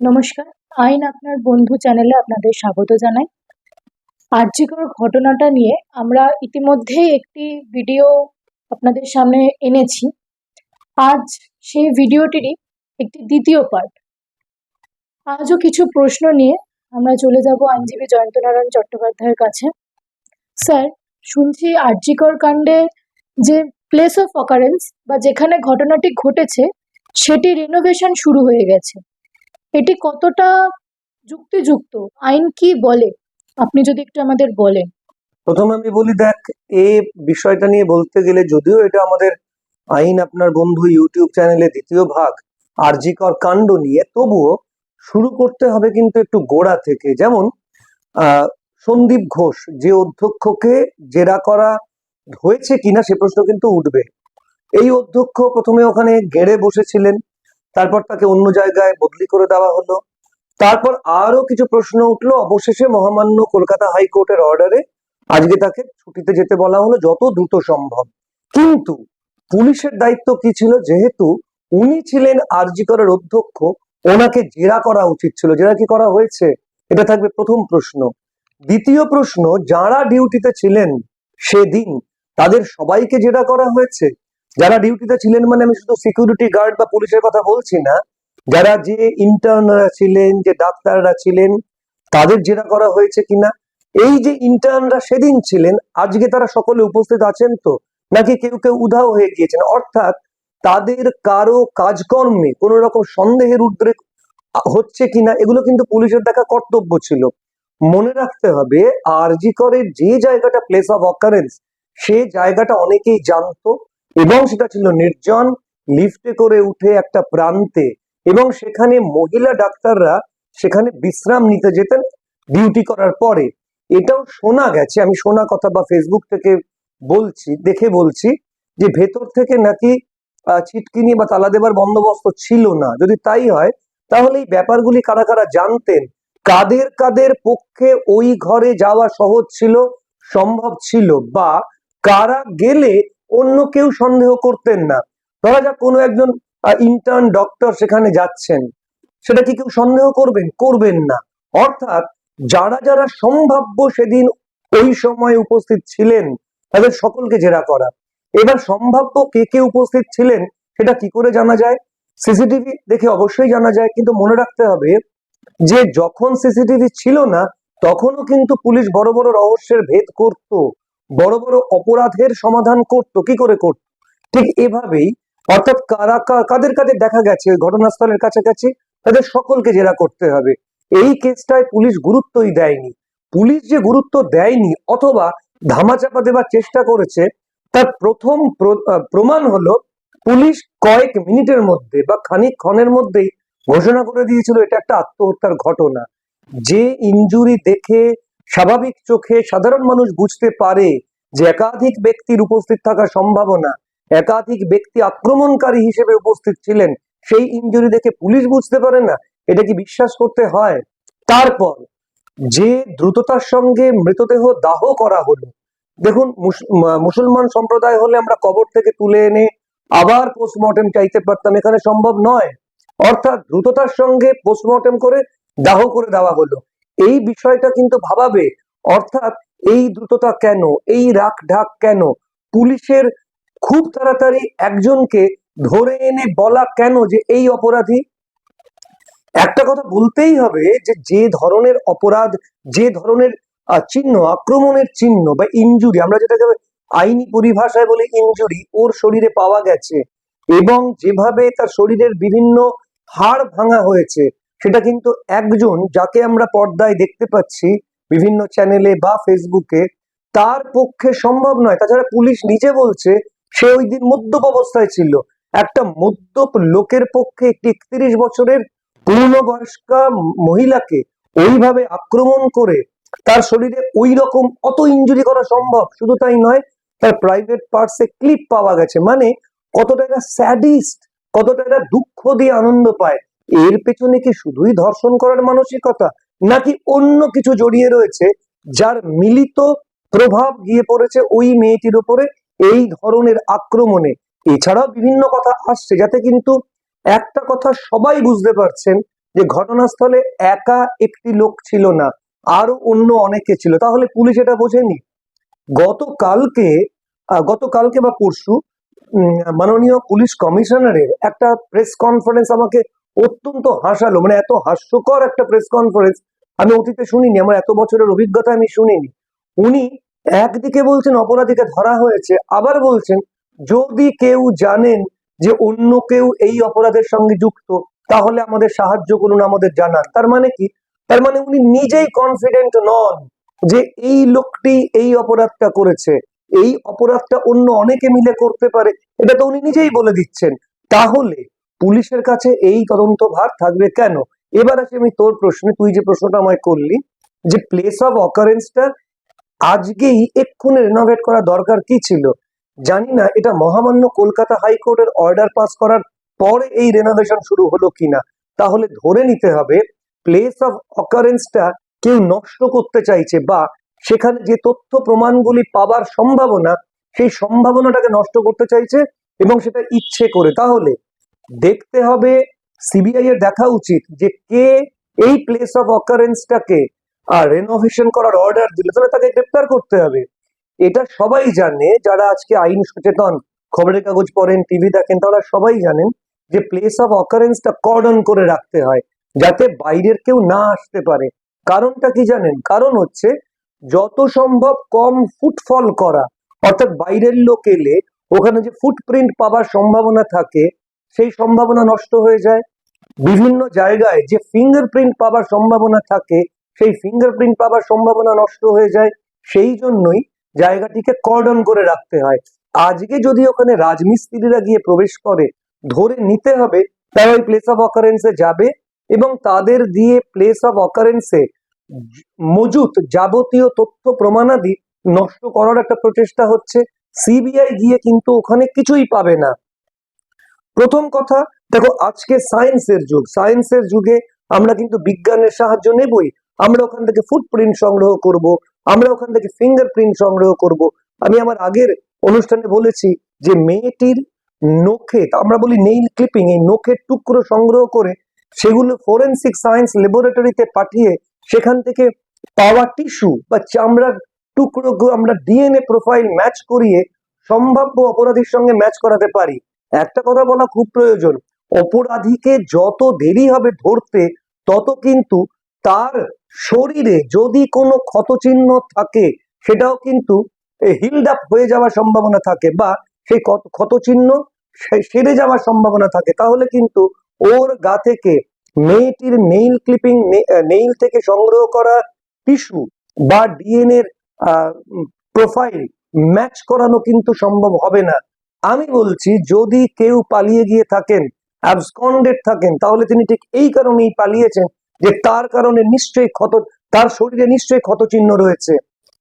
নমস্কার, আইন আপনার বন্ধু চ্যানেলে আপনাদের স্বাগত জানাই। আর্যিকর ঘটনাটা নিয়ে আমরা ইতিমধ্যেই একটি ভিডিও আপনাদের সামনে এনেছি। আজ সেই ভিডিওটিরই একটি দ্বিতীয় পার্ট। আজও কিছু প্রশ্ন নিয়ে আমরা চলে যাব আইনজীবী জয়ন্তনারায়ণ চট্টোপাধ্যায়ের কাছে। স্যার, শুনছি আর্যিকর কাণ্ডে যে প্লেস অফ অকারেন্স বা যেখানে ঘটনাটি ঘটেছে, সেটি রিনোভেশন শুরু হয়ে গেছে। এটি কতটা যুক্তিযুক্ত? আইন কি বলে? আপনি যদি একটু আমাদের বলেন। প্রথমে আমি বলি, দেখ এই বিষয়টা নিয়ে বলতে গেলে যদিও এটা আমাদের আইন আপনার বন্ধু ইউটিউব চ্যানেলে দ্বিতীয় ভাগ আরজিকর কাণ্ড নিয়ে, তবুও শুরু করতে হবে কিন্তু একটু গোড়া থেকে। যেমন সন্দীপ ঘোষ যে অধ্যক্ষকে জেরা করা হয়েছে কিনা সে প্রশ্ন কিন্তু উঠবে। এই অধ্যক্ষ প্রথমে ওখানে গেড়ে বসেছিলেন। তারপর তাকে অন্য জায়গায় বদলি করে দেওয়া হলো। তারপর আরও কিছু প্রশ্ন উঠল। অবশেষে মহামান্য কলকাতা হাইকোর্টের অর্ডারে আজকে তাকে ছুটিতে যেতে বলা হলো যত দ্রুত সম্ভব। কিন্তু পুলিশের দায়িত্ব কি ছিল? যেহেতু উনি ছিলেন আরজিকরের অধ্যক্ষ, ওনাকে জেরা করা উচিত ছিল। জেরা কি করা হয়েছে? এটা থাকবে প্রথম প্রশ্ন। দ্বিতীয় প্রশ্ন, যারা ডিউটিতে ছিলেন সেদিন তাদের সবাইকে জেরা করা হয়েছে? যারা ডিউটিতে ছিলেন মানে আমি শুধু সিকিউরিটি গার্ড বা পুলিশের কথা বলছি না, যারা যে ইন্টার্নরা ছিলেন, যে ডাক্তাররা ছিলেন, তাদের জেরা করা হয়েছে কিনা? এই যে ইন্টার্নরা সেদিন ছিলেন, আজকে তারা সকলে উপস্থিত আছেন তো? নাকি কেউ কেউ উধাও হয়ে গিয়েছেন? অর্থাৎ তাদের কারও কাজকর্মে কোন রকম সন্দেহের উদ্রেক হচ্ছে কিনা, এগুলো কিন্তু পুলিশের দেখা কর্তব্য ছিল। মনে রাখতে হবে, আরজি করে যে জায়গাটা প্লেস অফ অকারেন্স সে জায়গাটা অনেকেই জানতো এবং সেটা ছিল নির্জন লিফটে করে উঠে একটা প্রান্তে। এবং সেখানে মহিলা ডাক্তাররা সেখানে বিশ্রাম নিতে যেতেন ডিউটি করার পরে। এটাও শোনা গেছে, আমি শোনা কথা বা ফেসবুক থেকে বলছি, দেখে বলছি যে ভেতর থেকে নাকি ছিটকিনি বা তালা দেবার বন্দোবস্ত ছিল না। যদি তাই হয়, তাহলে এই ব্যাপারগুলি কারা কারা জানতেন? কাদের কাদের পক্ষে ওই ঘরে যাওয়া সহজ ছিল, সম্ভব ছিল? বা কারা গেলে অন্য কেউ সন্দেহ করতেন না। ধরা যাক কোনো একজন ইন্টার্ন ডক্টর সেখানে যাচ্ছেন। সেটা কি কেউ সন্দেহ করবেন? করবেন না। অর্থাৎ যারা যারা সম্ভাব্য সেদিন ওই সময় উপস্থিত ছিলেন, তাদের সকলকে জেরা করা। এবার সম্ভাব্য কে কে উপস্থিত ছিলেন, সেটা কি করে জানা যায়? সিসিটিভি দেখে অবশ্যই জানা যায়, কিন্তু মনে রাখতে হবে যে যখন সিসিটিভি ছিল না, তখনও কিন্তু পুলিশ বড় বড় রহস্যের ভেদ করত। বড় বড় অপরাধের সমাধান করত, কি করে করত? ঠিক এভাবেই, অর্থাৎ কারা কাদের কাদের দেখা গেছে, ঘটনাস্থলের কাছাকাছি, তাদের সকলকে জেরা করতে হবে। এই কেসটায় পুলিশ গুরুত্বই দেয়নি। পুলিশ যে গুরুত্ব দেয়নি অথবা ধামাচাপা দেবার চেষ্টা করেছে, তার প্রথম প্র- প্রমাণ হলো, পুলিশ কয়েক মিনিটের মধ্যে বা খানিক ক্ষণের মধ্যেই ঘোষণা করে দিয়েছিল, এটা একটা আত্মহত্যার ঘটনা। যে ইনজুরি দেখে স্বাভাবিক চোখে সাধারণ মানুষ বুঝতে পারে যে একাধিক ব্যক্তির উপস্থিত থাকার সম্ভাবনা, একাধিক ব্যক্তি আক্রমণকারী হিসেবে উপস্থিত ছিলেন, সেই ইনজুরি দেখে পুলিশ বুঝতে পারে না, এটা কি বিশ্বাস করতে হয়? তারপর, যে দ্রুততার সঙ্গে মৃতদেহ দাহ করা হলো, দেখুন মুস- মুসলমান সম্প্রদায় হলে আমরা কবর থেকে তুলে এনে আবার পোস্টমর্টেম চাইতে পারতাম, এখানে সম্ভব নয়। অর্থাৎ দ্রুততার সঙ্গে পোস্টমর্টেম করে দাহ করে দেওয়া হলো। এই বিষয়টা কিন্তু ভাবাবে, অর্থাৎ এই দ্রুততা কেন, এই রাখ ঢাক কেন? পুলিশের খুব তাড়াতাড়ি একজনকে ধরে এনে বলা কেন যে এই অপরাধী? একটা কথা বলতেই হবে যে যে ধরনের অপরাধ, যে ধরনের চিহ্ন, আক্রমণের চিহ্ন বা ইনজুরি আমরা যেটাকে আইনি পরিভাষায় বলি ইনজুরি ওর শরীরে পাওয়া গেছে এবং যেভাবে তার শরীরের বিভিন্ন হাড় ভাঙা হয়েছে সেটা কিন্তু একজন যাকে আমরা পর্দায় দেখতে পাচ্ছি বিভিন্ন চ্যানেলে বা ফেসবুকে, তার পক্ষে সম্ভব নয়। তাছাড়া পুলিশ নিজে বলছে, সে ওই দিন মদ্যপ অবস্থায় ছিল। একটা মদ্যপ লোকের পক্ষে একটি একত্রিশ বছরের পূর্ণবয়স্কা মহিলাকে ওইভাবে আক্রমণ করে তার শরীরে ওই রকম অত ইঞ্জুরি করা সম্ভব শুধু তাই নয়, তার প্রাইভেট পার্টসে ক্লিপ পাওয়া গেছে। মানে কতটা একটা স্যাডিস্ট কতটা একটা দুঃখ দিয়ে আনন্দ পায়। এর পেছনে কি শুধুই ধর্ষণ করার মানসিকতা, নাকি অন্য কিছু জড়িয়ে রয়েছে যার মিলিত প্রভাব গিয়ে পড়েছে ওই মেয়েটির উপরে এই ধরনের আক্রমণে? এছাড়াও বিভিন্ন কথা আসছে যাতে কিন্তু একটা কথা সবাই বুঝতে পারছেন যে ঘটনাস্থলে একা একটি লোক ছিল না আরও অন্য অনেকে ছিল। তাহলে পুলিশ এটা বোঝেনি? গতকালকে গতকালকে বা পরশু মাননীয় পুলিশ কমিশনারের একটা প্রেস কনফারেন্স আমাকে অত্যন্ত হাসালো মানে এত হাস্যকর একটা প্রেস কনফারেন্স আমি অতীতে শুনিনি, আমার এত বছরের অভিজ্ঞতা আমি শুনিনি। উনি একদিকে বলছেন অপরাধীকে ধরা হয়েছে, আবার বলছেন, যদি কেউ জানেন যে অন্য কেউ এই অপরাধের সঙ্গে যুক্ত, তাহলে আমাদের সাহায্য করুন, আমাদের জানান। তার মানে কি? তার মানে উনি নিজেই কনফিডেন্ট নন যে এই লোকটি এই অপরাধটা করেছে। এই অপরাধটা অন্য অনেকে মিলে করতে পারে, এটা তো উনি নিজেই বলে দিচ্ছেন। তাহলে পুলিশের কাছে এই তদন্ত ভার থাকবে কেন? এবার আসি আমি তোর প্রশ্নে, তুই যে প্রশ্নটা আমায় করলি, যে প্লেস অফ অকারেন্সটা আজকেই এক্ষুনি রেনোভেট করা দরকার কি ছিল? জানি না, এটা মহামান্য কলকাতা হাইকোর্টের অর্ডার পাস করার পরে এই রেনোভেশন শুরু হলো কিনা। তাহলে ধরে নিতে হবে প্লেস অফ অকারেন্সটা কেউ নষ্ট করতে চাইছে বা সেখানে যে তথ্য প্রমাণগুলি পাবার সম্ভাবনা, সেই সম্ভাবনাটাকে নষ্ট করতে চাইছে এবং সেটা ইচ্ছে করে। তাহলে দেখতে হবে সিবিআই এর দেখা উচিত যে কে এই প্লেস অফ অকারেন্সটাকে আর রেনোভেশন করার অর্ডার দিল। তাহলে তাকে গ্রেপ্তার করতে হবে। এটা সবাই জানে, যারা আজকে আইন সচেতন, খবরের কাগজ পড়েন টিভি দেখেন, তারা সবাই জানেন যে প্লেস অফ অকারেন্সটা কর্ডন করে রাখতে হয়, যাতে বাইরের কেউ না আসতে পারে। কারণটা কি জানেন? কারণ হচ্ছে যত সম্ভব কম ফুটফল করা। অর্থাৎ বাইরের লোক এলে ওখানে যে ফুটপ্রিন্ট পাবার সম্ভাবনা থাকে সেই সম্ভাবনা নষ্ট হয়ে যায়। বিভিন্ন জায়গায় যে ফিঙ্গারপ্রিন্ট পাবার সম্ভাবনা থাকে, সেই ফিঙ্গারপ্রিন্ট পাবার সম্ভাবনা নষ্ট হয়ে যায়। সেই জন্যই জায়গাটিকে কর্ডন করে রাখতে হয়। আজকে যদি ওখানে রাজমিস্ত্রিরা গিয়ে প্রবেশ করে, ধরে নিতে হবে, তারা ওই প্লেস অফ অকারেন্সে যাবে এবং তাদের দিয়ে প্লেস অফ অকারেন্সে মজুত যাবতীয় তথ্য প্রমাণাদি নষ্ট করার একটা প্রচেষ্টা হচ্ছে। সিবিআই গিয়ে কিন্তু ওখানে কিছুই পাবে না। প্রথম কথা, দেখো আজকে সায়েন্সের যুগ। সায়েন্সের যুগে আমরা কিন্তু বিজ্ঞানের সাহায্য নেবই। আমরা ওখান থেকে ফুটপ্রিন্ট সংগ্রহ করব, আমরা ওখান থেকে ফিঙ্গারপ্রিন্ট সংগ্রহ করব। আমি আমার আগের অনুষ্ঠানে বলেছি যে মেয়েটির নখে আমরা বলি নেইল ক্লিপিং এই নখের টুকরো সংগ্রহ করে সেগুলো ফোরেন্সিক সায়েন্স ল্যাবরেটরিতে পাঠিয়ে সেখান থেকে পাওয়া টিস্যু বা চামড়ার টুকরোগুলো আমরা ডিএনএ প্রোফাইল ম্যাচ করিয়ে সম্ভাব্য অপরাধীর সঙ্গে ম্যাচ করাতে পারি। একটা কথা বলা খুব প্রয়োজন। অপরাধীকে যত দেরি হবে ধরতে, তত কিন্তু তার শরীরে যদি কোনো ক্ষতচিহ্ন থাকে, সেটাও কিন্তু হিলড আপ হয়ে যাওয়ার সম্ভাবনা থাকে বা সেই ক্ষত- ক্ষতচিহ্ন সেরে যাওয়ার সম্ভাবনা থাকে। তাহলে কিন্তু ওর গা থেকে মেয়েটির নেইল ক্লিপিং নেইল থেকে সংগ্রহ করা টিস্যু বা ডিএনএর প্রোফাইল ম্যাচ করানো কিন্তু সম্ভব হবে না। আমি বলছি, যদি কেউ পালিয়ে গিয়ে থাকেন অ্যাবসকন্ডেড থাকেন, তাহলে তিনি ঠিক এই কারণেই পালিয়েছেন যে তার কারণে নিশ্চয়ই ক্ষত, তার শরীরে নিশ্চয়ই ক্ষতচিহ্ন রয়েছে।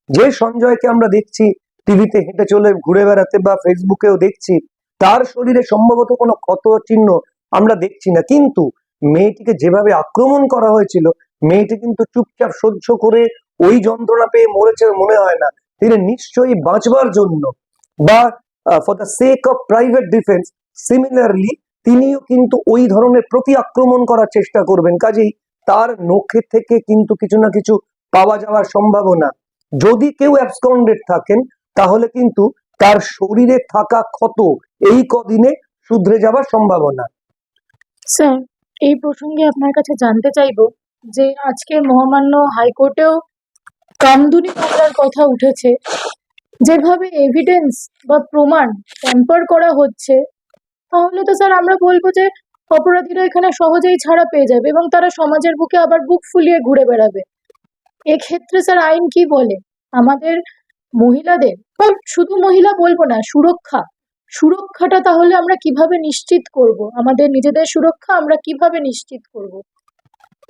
যে সঞ্জয়কে আমরা দেখছি, টিভিতে হেঁটে চলে ঘুরে বেড়াতে বা ফেসবুকেও দেখছি, তার শরীরে সম্ভবত কোনো ক্ষত চিহ্ন আমরা দেখছি না। কিন্তু মেয়েটিকে যেভাবে আক্রমণ করা হয়েছিল, মেয়েটি কিন্তু চুপচাপ সহ্য করে ওই যন্ত্রণা পেয়ে মরেছে মনে হয় না। তিনি নিশ্চয়ই বাঁচবার জন্য বা for the sake of private defence similarly তিনিও কিন্তু ওই ধরনের প্রতি আক্রমণ করার চেষ্টা করবেন। কাজেই তার নখে থেকে কিন্তু কিছু না কিছু পাওয়া যাওয়ার সম্ভাবনা। যদি কেউ অ্যাবসকন্ডেড থাকেন, তাহলে কিন্তু তার শরীরে থাকা ক্ষত এই কদিনে শুধরে যাওয়ার সম্ভাবনা। স্যার এই প্রসঙ্গে আপনার কাছে জানতে চাইব যে আজকে মহামান্য হাইকোর্টেও কামদুনি মামলার কথা উঠেছে। যেভাবে এভিডেন্স বা প্রমাণ ট্যাম্পার করা হচ্ছে, তাহলে তো স্যার আমরা বলব যে অপরাধীরা এখানে সহজেই ছাড়া পেয়ে যাবে এবং তারা সমাজের বুকে আবার বুক ফুলিয়ে ঘুরে বেড়াবে। এক্ষেত্রে স্যার আইন কি বলে? আমাদের মহিলাদের শুধু মহিলা বলব না, সুরক্ষা। সুরক্ষাটা তাহলে আমরা কীভাবে নিশ্চিত করব? আমাদের নিজেদের সুরক্ষা আমরা কীভাবে নিশ্চিত করব?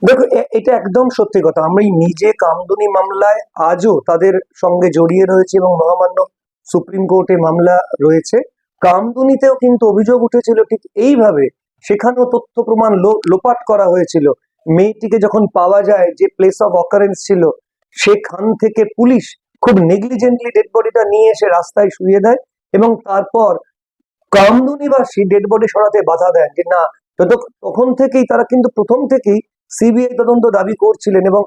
দেখো এটা একদম সত্যি কথা। আমি নিজে কামদুনি মামলায় আজও তাদের সঙ্গে জড়িয়ে রয়েছে এবং মহামান্য সুপ্রিম কোর্টে মামলা রয়েছে। কামদুনিতেও কিন্তু অভিযোগ উঠেছিল ঠিক এইভাবে সেখানেও তথ্য প্রমাণ লোপাট করা হয়েছিল। মেয়েটিকে যখন পাওয়া যায় যে প্লেস অফ অকারেন্স ছিল, সেখান থেকে পুলিশ খুব নেগলিজেন্টলি ডেড বডিটা নিয়ে এসে রাস্তায় শুয়ে দেয় এবং তারপর কামদুনিবাসী ডেড বডি সরাতে বাধা দেন যে, না। তখন থেকেই, তারা কিন্তু প্রথম থেকেই সিবিআই তদন্ত দাবি করছিলেন এবং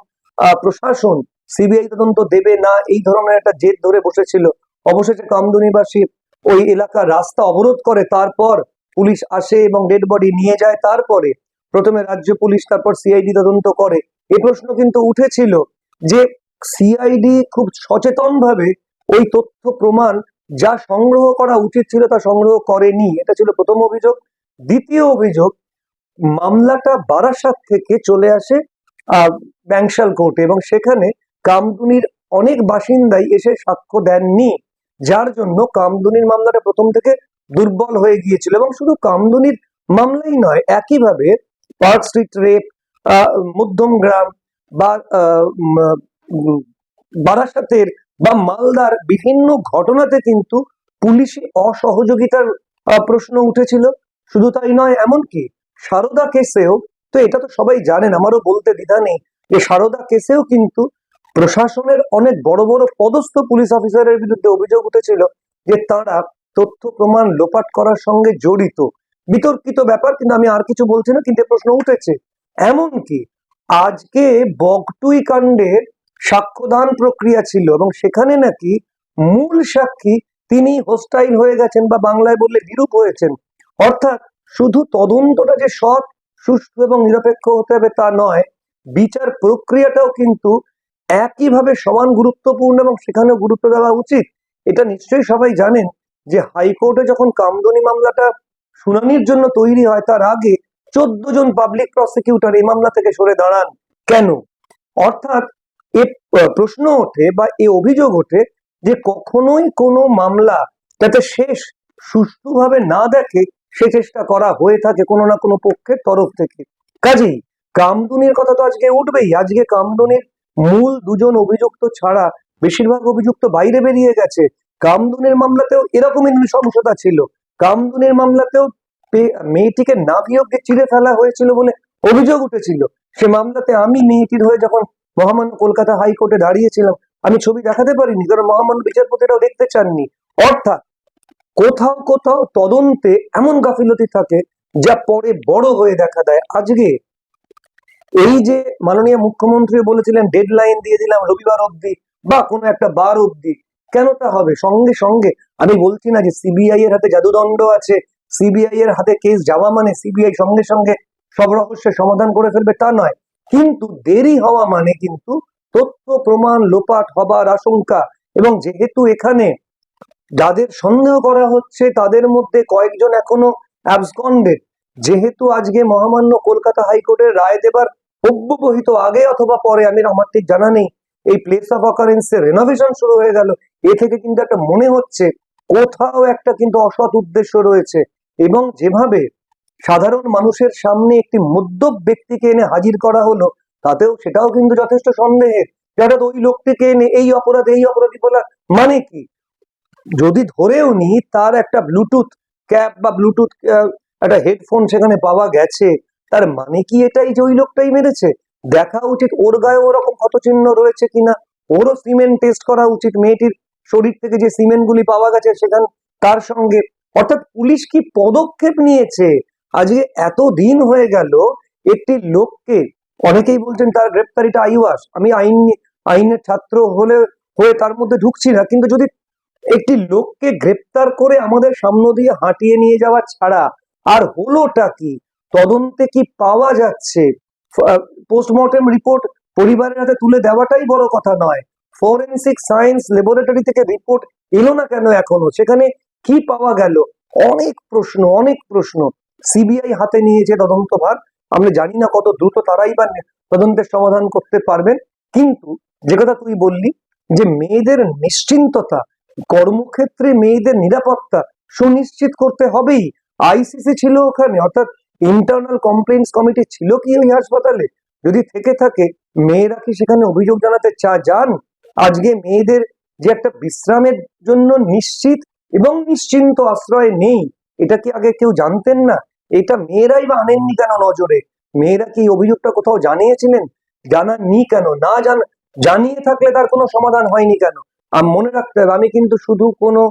প্রশাসন সিবিআই তদন্ত দেবে না, এই ধরনের একটা জেদ ধরে বসেছিল। অবশেষে কামদুনিবাসী ওই এলাকার রাস্তা অবরোধ করে, তারপর পুলিশ আসে এবং ডেড বডি নিয়ে যায়, তারপরে প্রথমে রাজ্য পুলিশ, তারপর সিআইডি তদন্ত করে। এ প্রশ্ন কিন্তু উঠেছিল যে সিআইডি খুব সচেতন ভাবে ওই তথ্য প্রমাণ যা সংগ্রহ করা উচিত ছিল তা সংগ্রহ করেনি। এটা ছিল প্রথম অভিযোগ। দ্বিতীয় অভিযোগ মামলাটা বারাসাত থেকে চলে আসে ব্যাংশাল কোর্টে এবং সেখানে কামদুনির অনেক বাসিন্দাই এসে সাক্ষ্য দেননি, যার জন্য কামদুনির মামলাটা প্রথম থেকে দুর্বল হয়ে গিয়েছিল এবং শুধু কামদুনির মামলাই নয়, একইভাবে পার্ক স্ট্রিট রেপ মধ্যম গ্রাম বা বারাসাতের বা মালদার বিভিন্ন ঘটনাতে কিন্তু পুলিশি অসহযোগিতার প্রশ্ন উঠেছিল। শুধু তাই নয়, এমনকি সারদা কেসেও, তো এটা তো সবাই জানেন, আমারও বলতে দ্বিধা নেই যে সারদা কেসেও কিন্তু প্রশাসনের অনেক বড় বড় পদস্থ পুলিশ অফিসারের বিরুদ্ধে অভিযোগ উঠেছিল যে তারা তথ্য প্রমাণ লোপাট করার সঙ্গে জড়িত। বিতর্কিত ব্যাপার, কিন্তু আমি আর কিছু বলছি না কিন্তু প্রশ্ন উঠেছে। এমনকি আজকে বগটুই কাণ্ডের সাক্ষ্যদান প্রক্রিয়া ছিল এবং সেখানে নাকি মূল সাক্ষী তিনি হোস্টাইল হয়ে গেছেন বা বাংলায় বললে বিরূপ হয়েছেন। অর্থাৎ শুধু তদন্তটা যে সৎ, সুষ্ঠু এবং নিরপেক্ষ হতে হবে তা নয়, বিচার প্রক্রিয়াটাও কিন্তু একইভাবে সমান গুরুত্বপূর্ণ এবং সেখানেও গুরুত্ব দেওয়া উচিত। এটা নিশ্চয়ই সবাই জানেন যে হাইকোর্টে যখন কামদুনি মামলাটা শুনানির জন্য তৈরি হয়, তার আগে চোদ্দ জন পাবলিক প্রসিকিউটর এই মামলা থেকে সরে দাঁড়ান। কেন? অর্থাৎ এ প্রশ্ন ওঠে বা এ অভিযোগ ওঠে যে কখনোই কোনো মামলা যাতে শেষ সুষ্ঠুভাবে না দেখে সে চেষ্টা করা হয়ে থাকে কোনো না কোনো পক্ষের তরফ থেকে। কাজেই কামদুনির কথা তো আজকে উঠবেই। আজকে কামদুনির মূল দুজন অভিযুক্ত ছাড়া বেশিরভাগ অভিযুক্ত বাইরে বেরিয়ে গেছে। কামদুনের মামলাতেও এরকমই নৃশংসতা ছিল। কামদুনের মামলাতেও মেয়েটিকে নাভিয়োগ্যে চিড়ে ফেলা হয়েছিল বলে অভিযোগ উঠেছিল। সে মামলাতে আমি মেয়েটির হয়ে যখন মহামান্য কলকাতা হাইকোর্টে দাঁড়িয়েছিলাম, আমি ছবি দেখাতে পারিনি, কারণ মহামান্য বিচারপতিরাও দেখতে চাননি। অর্থাৎ কোথাও কোথাও তদন্তে এমন গাফিলতি থাকে যা পরে বড় হয়ে দেখা দেয়। আজকে এই যে মাননীয় মুখ্যমন্ত্রী বলেছিলেন ডেড লাইন দিয়ে দিলাম রবিবার অবধি বা কোনো একটা বার অব্দি কেন তা হবে? সঙ্গে সঙ্গে আমি বলছি না যে সিবিআই এর হাতে জাদুদণ্ড আছে সিবিআই এর হাতে কেস যাওয়া মানে সিবিআই সঙ্গে সঙ্গে সব রহস্যের সমাধান করে ফেলবে তা নয়। কিন্তু দেরি হওয়া মানে কিন্তু তথ্য প্রমাণ লোপাট হবার আশঙ্কা এবং যেহেতু এখানে যাদের সন্দেহ করা হচ্ছে তাদের মধ্যে কয়েকজন এখনও অ্যাবসকন্ডেড যেহেতু আজকে মহামান্য কলকাতা হাইকোর্টের রায় দেবার অব্যবহিত আগে অথবা পরে, আমি আমার ঠিক জানা নেই। এই প্লেস অফ অকারেন্সের রেনোভেশন শুরু হয়ে গেল। এ থেকে কিন্তু একটা মনে হচ্ছে, কোথাও একটা কিন্তু অসৎ উদ্দেশ্য রয়েছে। এবং যেভাবে সাধারণ মানুষের সামনে একটি মদ্যপ ব্যক্তিকে এনে হাজির করা হলো, তাতেও সেটাও কিন্তু যথেষ্ট সন্দেহের। যারা ওই লোকটিকে এনে এই অপরাধ, এই অপরাধী বলা মানে কি? যদি ধরেও নি, তার একটা ব্লুটুথ ক্যাপ বা ব্লুটুথ একটা হেডফোন সেখানে পাওয়া গেছে, তার মানে কি এটাই যে ওই লোকটাই মেরেছে? দেখা উচিত ওর গায়ে ওরকম ক্ষত চিহ্ন রয়েছে কিনা? ওরও সিমেন্ট টেস্ট করা উচিত। মেয়েটির শরীর থেকে যে সিমেন্ট গুলি পাওয়া গেছে সেখানে, তার সঙ্গে। অর্থাৎ পুলিশ কি পদক্ষেপ নিয়েছে? আজকে এত দিন হয়ে গেল, একটি লোককে, অনেকেই বলছেন তার গ্রেপ্তারিটা আইওয়াস। আমি আইন আইনের ছাত্র হলে, হয়ে তার মধ্যে ঢুকছি না, কিন্তু যদি একটি লোককে গ্রেপ্তার করে আমাদের সামনে দিয়ে হাঁটিয়ে নিয়ে যাওয়া ছাড়া আর হলোটা কি? তদন্তে কি পাওয়া যাচ্ছে? পোস্টমর্টেম রিপোর্ট পরিবারের হাতে তুলে দেওয়াটাই বড় কথা নয়। ফরেন্সিক সায়েন্স ল্যাবরেটরি থেকে রিপোর্ট এলো না কেন এখনও? সেখানে কি পাওয়া গেল? অনেক প্রশ্ন অনেক প্রশ্ন। সিবিআই হাতে নিয়েছে তদন্তভার। আমরা জানি না কত দ্রুত তারাই বা তদন্তের সমাধান করতে পারবেন। কিন্তু যে কথা তুই বললি, যে মেয়েদের নিশ্চিন্ততা কর্মক্ষেত্রে মেয়েদের নিরাপত্তা সুনিশ্চিত করতে হবেই। আইসিসি ছিল ওখানে, অর্থাৎ ইন্টারনাল কমপ্লেন্টস কমিটি ছিল কি ওই হাসপাতালে? যদি থেকে থাকে, মেয়েরা কি সেখানে অভিযোগ জানাতে চা, যান? আজকে মেয়েদের যে একটা বিশ্রামের জন্য নিশ্চিত এবং নিশ্চিন্ত আশ্রয় নেই, এটা কি আগে কেউ জানতেন না? এটা মেয়েরাই বা আনেননি কেন নজরে? মেয়েরা কি অভিযোগটা কোথাও জানিয়েছিলেন? জানাননি কেন? না জান, জানিয়ে থাকলে তার কোনো সমাধান হয়নি কেন? মনে রাখতে হবে, আমি কিন্তু শুধু কোনো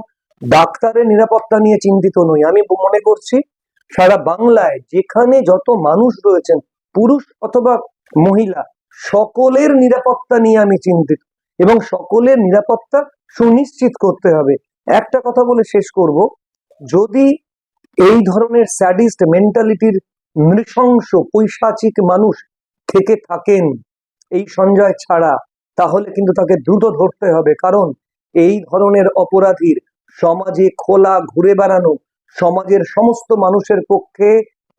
ডাক্তারের নিরাপত্তা নিয়ে চিন্তিত নই। আমি মনে করছি সারা বাংলায় যেখানে যত মানুষ রয়েছেন, পুরুষ অথবা মহিলা, সকলের নিরাপত্তা নিয়ে আমি চিন্তিত এবং সকলের নিরাপত্তা সুনিশ্চিত করতে হবে। একটা কথা বলে শেষ করব, যদি এই ধরনের স্যাডিস্ট মেন্টালিটির নৃশংস, পৈশাচিক মানুষ থেকে থাকেন, এই সঞ্জয় ছাড়া তাহলে কিন্তু তাকে দ্রুত ধরতে হবে। কারণ এই ধরনের অপরাধীর সমাজে খোলা ঘুরে বেড়ানো, সমাজের সমস্ত মানুষের পক্ষে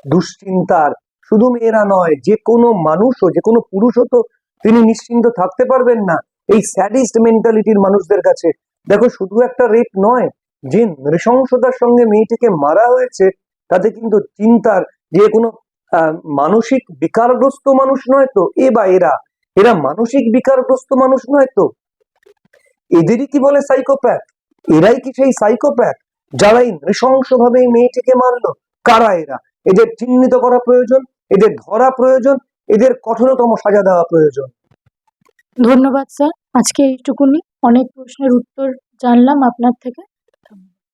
দুশ্চিন্তার, শুধু মেয়েরা নয়, যে কোনো মানুষও, যে কোনো পুরুষও তো তিনি নিশ্চিন্ত থাকতে পারবেন না এই স্যাডিস্ট মেন্টালিটির মানুষদের কাছে। দেখো, শুধু একটা রেপ নয়, যে নৃশংসতার সঙ্গে মেয়েটিকে মারা হয়েছে, তাতে কিন্তু চিন্তার যে কোনো মানসিক বিকারগ্রস্ত মানুষ নয় তো, এ বা এরা। এরা মানসিক বিকারগ্রস্ত মানুষ নয় তো? এদেরই কি বলে সাইকোপ্যাথ এরাই কি সেই সাইকোপ্যাথ যারা এই নৃশংসভাবে এই মেয়েটিকে মারলো? কারা এরা? এদের চিহ্নিত করা প্রয়োজন? এদের ধরা প্রয়োজন? এদের কঠোরতম সাজা দেওয়া প্রয়োজন? ধন্যবাদ স্যার। আজকে এইটুকুনি। অনেক প্রশ্নের উত্তর জানলাম আপনার থেকে।